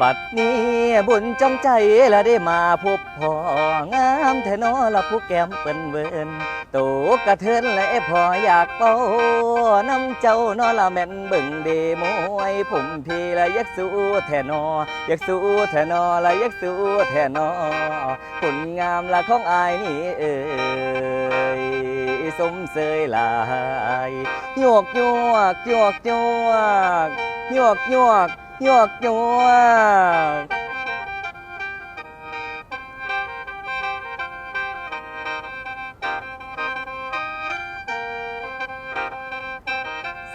บัดนี้บุญจงใจละได้มาพบพ่องามแทนอละผู้แก้มเปิ้นเวินโตกระเทินและพออยากเป้าน้ำเจ้านอละแม่นบิ่งเดมวยผมพีละอยากสู้แทนออยากสู้แทนอละอยากสู้แทนอผลงามละของอายนี่เอ่ยสมเสยลายโยกโยกโยกโยกโยกโยก โยกโยก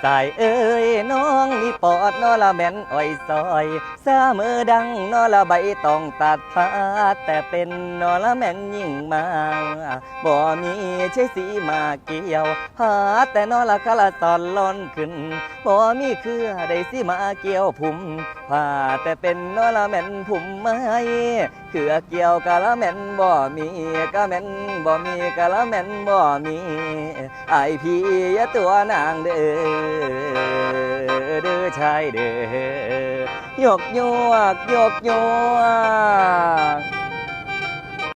สายเอ้ยน้อง ปอดนอละแม่นอ้อยซอยซามือดังนอละใบต้องตัดผ้าแต่เป็นนอละแม่นยิ่งมาบ่มีใช้สีมาเกี่ยวหาแต่นอละคาละตอนล่อนขึ้นบ่มีเครือได้สิมาเกี่ยวผุมผ้าแต่เป็นนอละแม่นผุมไม้เครือเกี่ยวกะละแม่นบ่มีกะแม่นบ่มีกะละแม่นบ่มีไอพี่ยาตัวนางเด้อ อเด้อชายเด้อโยกโยกโยกโยก